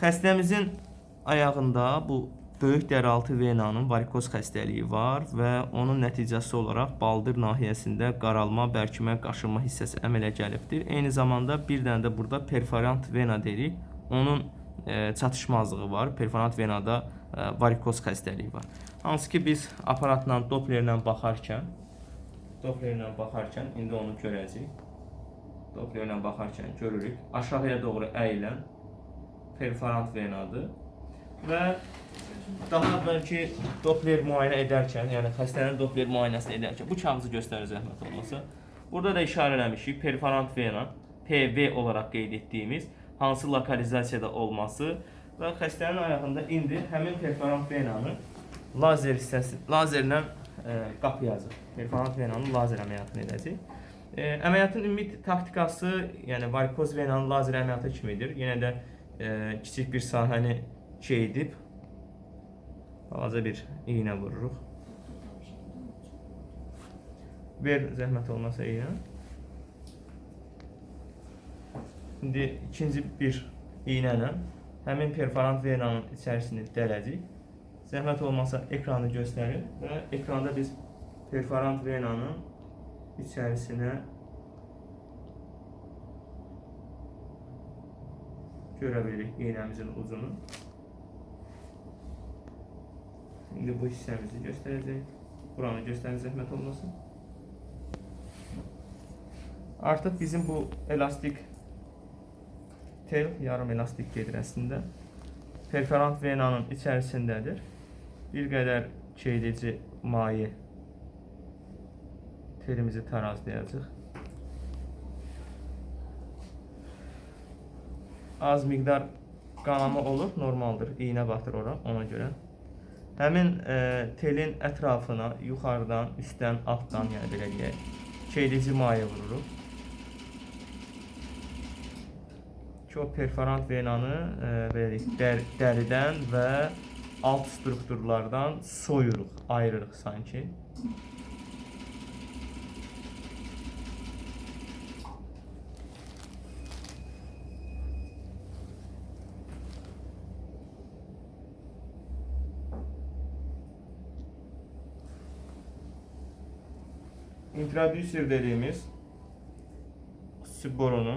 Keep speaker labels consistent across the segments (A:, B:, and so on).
A: Xəstəmizin ayağında bu böyük dəraltı venanın varikoz xəstəliyi var və onun nəticəsi olaraq baldır nahiyəsində qaralma, bərkimə, qaşınma hissəsi əmələ gəlibdir. Eyni zamanda bir dənə də burada perforant vena deyirik. Onun e, çatışmazlığı var. Perforant venada e, varikoz xəstəliyi var. Hansı ki biz aparatla, Dopplerlə baxarkən Dopplerlə baxarkən indi onu görəcəyik. Dopplerlə baxarkən görürük. Aşağıya doğru əyilən perforant venadır və daha əvvəlki Doppler müayinə edərkən, yəni xəstənin Doppler müayinəsini edərkən bu kağızı göstərir zəhmət olmasa. Burada da işarə eləmişik perforant vena, PV olaraq qeyd etdiyimiz hansı lokalizasiyada olması və xəstənin ayağında indi həmin perforant venanı lazer hissəsi, lazerlə e, qapıyacaq. Perforant venanın lazer əməliyyatını edəcək. E, əməliyyatın ümumi taktikası, yəni varikoz venanın lazer əməliyyatı kimidir. Yenə də e, kiçik bir sahəni şey edib balaca bir iğnə vururuq. Ver zəhmət olmasa iğnə. İndi ikinci bir iğnə ilə həmin perforant venanın içərisini dələcəyik. Zəhmət olmasa ekranı göstərir və ekranda biz perforant venanın içərisinə görə bilirik iğnəmizin ucunu. İndi bu hissəmizi göstərəcək. Buranı göstərir zəhmət olmasın. Artıq bizim bu elastik tel, yarım elastik gedir əslində. Perforant venanın içərisindədir. Bir qədər çeyidici maye telimizi tarazlayacaq. Az miqdar qanama olur, normaldır. İğnə batır ora ona görə. Həmin e, telin ətrafına yuxarıdan, üstdən, altdan, yəni belə deyək, çeyidici maye vururuq. Çox perforant venanı e, belə dər, dəridən və alt strukturlardan soyuruq, ayırırıq sanki. Introducer dediğimiz süt borunu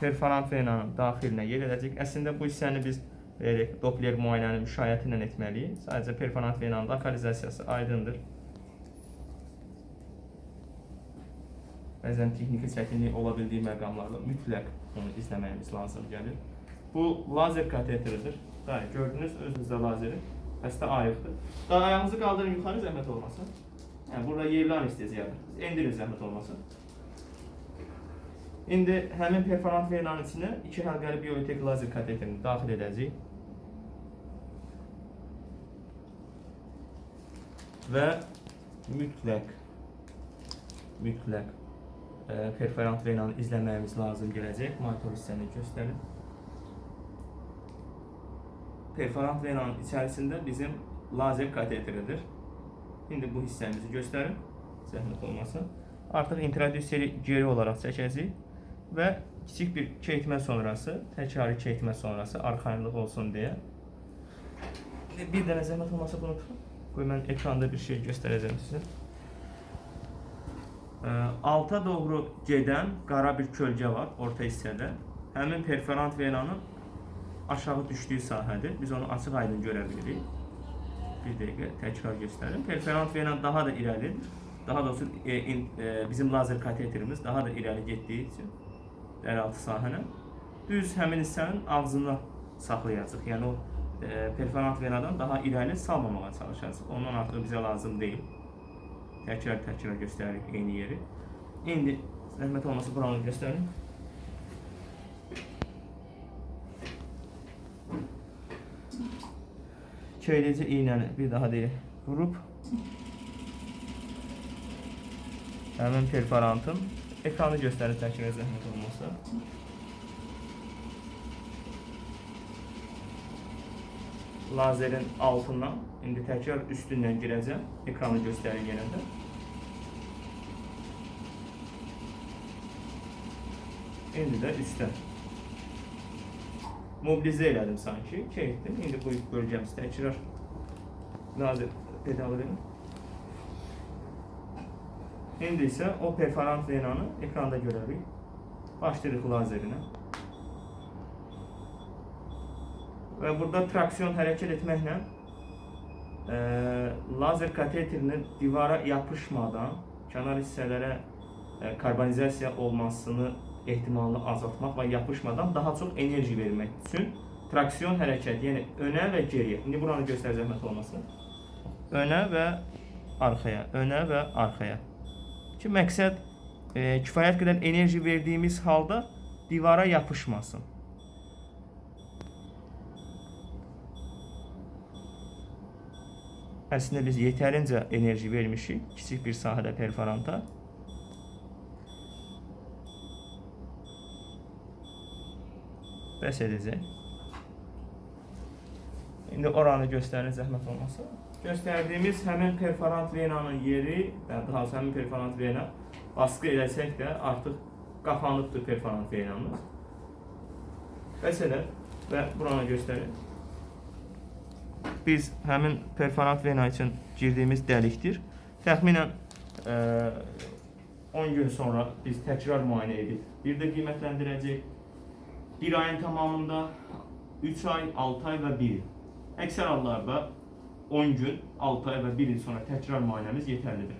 A: perforant venanın daxilinə yer edəcək. Əslində bu hissəni biz belə Doppler müayinənin müşayiəti ilə etməliyik. Sadəcə perforant venanın lokalizasiyası aydındır. Bəzən texniki çətinlik ola bildiyi məqamlarda mütləq onu izləməyimiz lazım gəlir. Bu lazer kateteridir. Daha gördünüz özünüzdə lazeri. Xəstə ayıqdır. Daha ayağınızı qaldırın yuxarı zəhmət olmasın. Yəni burada yerli anesteziyadır. Endirin zəhmət olmasın. İndi həmin perforant venanın içinə iki həlqəli bioitek lazer kateterini daxil edəcəyik. Və mütləq mütləq e, perforant venanı izləməyimiz lazım gələcək. Monitor hissəni göstərin. Perforant venanın içərisində bizim lazer kateteridir. İndi bu hissəmizi göstərin. Zəhmət olmasın. Artıq introdüseri geri olaraq çəkəcəyik və kiçik bir çəkmə sonrası, təkrarı çəkmə sonrası arxayınlıq olsun deyə. Bir dənə zəhmət olmasa bunu tutun. Qoy ekranda bir şey göstərəcəm sizə. Alta doğru gedən qara bir kölgə var orta hissədə. Həmin perforant venanın aşağı düşdüyü sahədir. Biz onu açıq aydın görə bilirik. Bir dəqiqə təkrar göstərim. Perforant vena daha da irəli, daha doğrusu e, in, e, bizim lazer kateterimiz daha da irəli getdiyi üçün dəraltı sahəni düz həmin hissənin ağzına saxlayacaq. Yəni o e, perforant venadan daha irəli salmamağa çalışacaq. Ondan artıq bizə lazım deyil. Təkrar-təkrar göstəririk eyni yeri. İndi zəhmət olmasa buranı göstərin. çevreci iğneni bir daha değil vurup hemen perforantın ekranı gösterir təkrar zəhmət olmasa. Lazerin altından indi təkrar üstündən girəcəm. Ekranı göstərir yenə də. İndi də üstdən. Mobilizə elədim sanki. Çəkdim. İndi bu bölgəmiz təkrar nazir pedalı verin. İndi isə o perforant venanı ekranda görərik. Başlayırıq lazerinə. Və burada traksiyon hərəkət etməklə e, lazer kateterinin divara yapışmadan kənar hissələrə e, karbonizasiya olmasını ehtimalını azaltmaq və yapışmadan daha çox enerji vermək üçün traksiyon hərəkət, yəni önə və geriyə. İndi buranı göstər zəhmət olmasın. Önə və arxaya, önə və arxaya. Ki məqsəd e, kifayət qədər enerji verdiyimiz halda divara yapışmasın. Əslində biz yetərincə enerji vermişik kiçik bir sahədə perforanta. Bəs edəcək. İndi oranı göstərin zəhmət olmasa. Göstərdiyimiz həmin perforant venanın yeri, daha doğrusu həmin perforant vena baskı eləsək də artıq qapanıbdır perforant venamız. Bəs elə və buranı göstərin. Biz həmin perforant vena üçün girdiyimiz dəlikdir. Təxminən e, 10 gün sonra biz təkrar müayinə edib bir də qiymətləndirəcək. Bir ayın tamamında 3 ay, 6 ay və 1 il. Əksər hallarda 10 gün, 6 ay və 1 il sonra təkrar müayinəmiz yetərlidir.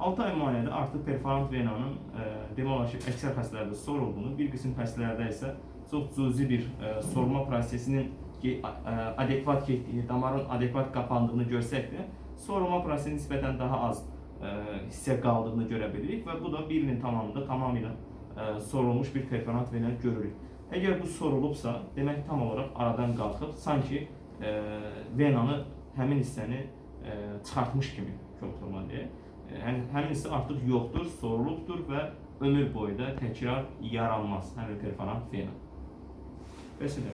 A: 6 ay müayinədə artıq perforant venanın e, demək olar ki, xəstələrdə sorulduğunu, bir qism xəstələrdə isə çox cüzi bir e, sorma prosesinin ki, e, adekvat getdiyi, damarın adekvat kapandığını görsək də, sorulma prosesi nisbətən daha az e, hissə qaldığını görə bilirik bu da bir ilin tamamında tamamilə e, sorulmuş bir perforant vena görürük. Əgər bu sorulubsa, demək tam olaraq aradan qalxıb, sanki e, venanı həmin hissəni e, çıxartmış kimi deyə. E, həm- həmin hissə artıq yoxdur, sorulubdur və ömür boyu da təkrar yaranmaz həmin perforant vena. Bəs.